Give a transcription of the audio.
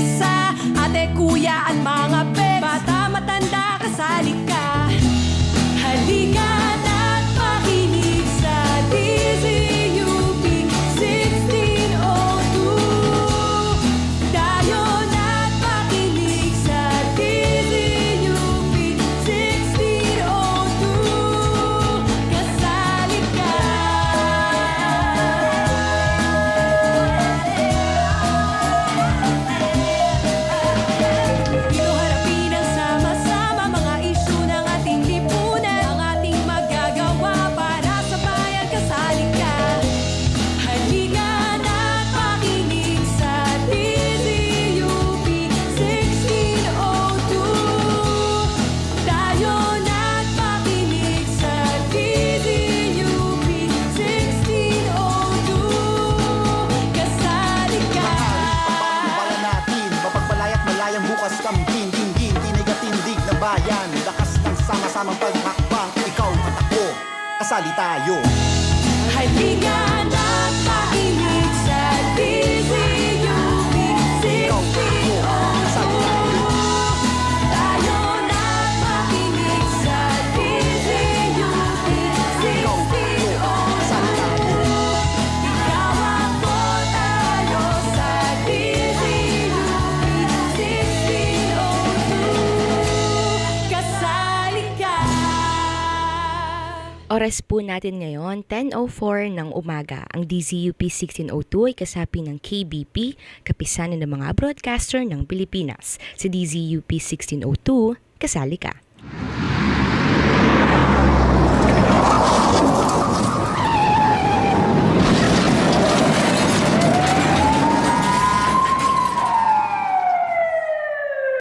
isa. Ate, kuya, anak kasali tayo. Halika! Oras po natin ngayon, 10.04 ng umaga. Ang DZUP 1602 ay kasapi ng KBP, kapisanan ng mga broadcaster ng Pilipinas. Sa DZUP 1602, kasali ka.